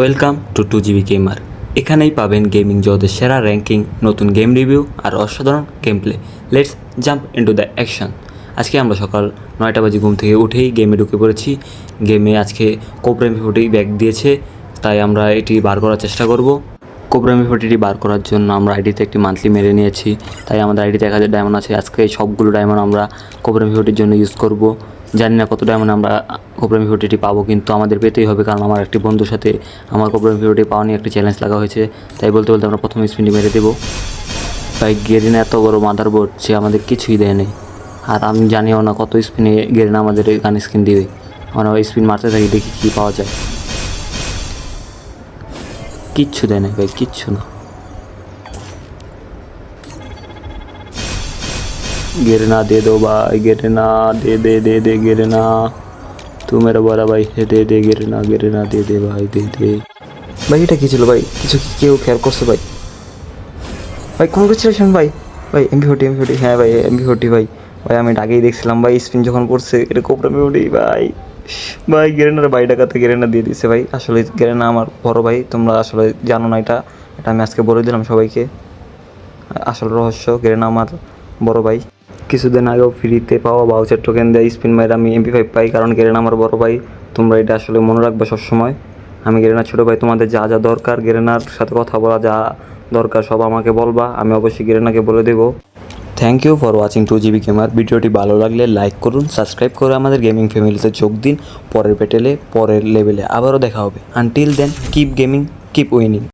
Welcome to to GB gamer. এখানেই পাবেন gaming জগতের সেরা র্যাঙ্কিং নতুন গেম রিভিউ আর অসাধারণ game play let's jump into the action আজকে আমরা সকাল নয়টা বাজে ঘুম থেকে উঠেই গেমে ঢুকে পড়েছি। গেমে আজকে কোবরামি ফুটি ব্যাগ দিয়েছে, তাই আমরা এটি বার করার চেষ্টা করব। কোবরামি ফুটিটি বার করার জন্য আমরা আইডিতে একটি মান্থলি মেরে নিয়েছি। তাই আমাদের আইডিতে এক হাজার ডায়মন্ড আছে। আজকে সবগুলো ডায়মন্ড আমরা কোবরামি ফুটির জন্য ইউজ করব। জানি না কত ডায়মন্ড আমরা কোবরামি ফুটিটি পাবো, কিন্তু আমাদের পেতেই হবে, কারণ আমার একটি বন্ধুর সাথে আমার কোবরামি ফুটি পাওয়া নিয়ে একটি চ্যালেঞ্জ লাগা হয়েছে। তাই বলতে বলতে আমরা প্রথম স্পিনটি মেরে দেবো। তাই গেরিনা এত বড় মাদারবোর্ড সে আমাদের কিছুই দেয় নেই। আর আমি জানিও না কত স্পিনে গেরিনা আমাদের গান স্কিন দিবে। আমরা স্পিন মারতে থাকি, দেখি কী পাওয়া যায়। কিচ্ছু দেয় না ভাই, কিচ্ছু না। गिरना दे दो भाई गिरना दे दे दे दे गिरना तू मेरा बड़ा भाई है दे दे गिरना गिरना दे दे भाई दे दे ভাই এটা কি ছিল ভাই কিছু কি কেউ খেয়াল করছে ভাই ভাই কংগ্রেচুলেশন ভাই ভাই এমবি ফোর্টি এমবি ফোর্টি হ্যাঁ ভাই এমবি ফোর্টি ভাই ভাই আমি এটা আগেই দেখছিলাম ভাই স্পিন যখন পড়ছে এটা কোপরা মেমোরি ভাই ভাই গেরেনার বাই টাকাতে গেরেনা দিয়ে দিছে ভাই আসলে গেরেনা আমার বড় ভাই তোমরা আসলে জানো না এটা এটা আমি আজকে বলে দিলাম সবাইকে আসল রহস্য গেরেনা আমার বড় ভাই কিছুদিন আগেও ফ্রিতে পাওয়া বাউচার টোকেন দেয় স্পিন মাইর আমি এমপি ফাইভ পাই, কারণ গেরেনা আমার বড় ভাই, তোমরা এটা আসলে মনে রাখবে সবসময়। আমি গেরেনার ছোটো ভাই, তোমাদের যা যা দরকার গেরেনার সাথে কথা বলা যা দরকার সব আমাকে বলবা, আমি অবশ্যই গেরেনাকে বলে দেবো। Thank you for watching to GB gamer ভিডিওটি ভালো লাগলে লাইক করুন সাবস্ক্রাইব করে আমাদের গেমিং ফ্যামিলিতে যোগ দিন। পরের পেটেলে পরের লেভেলে আবারও দেখা হবে। Until then keep gaming keep winning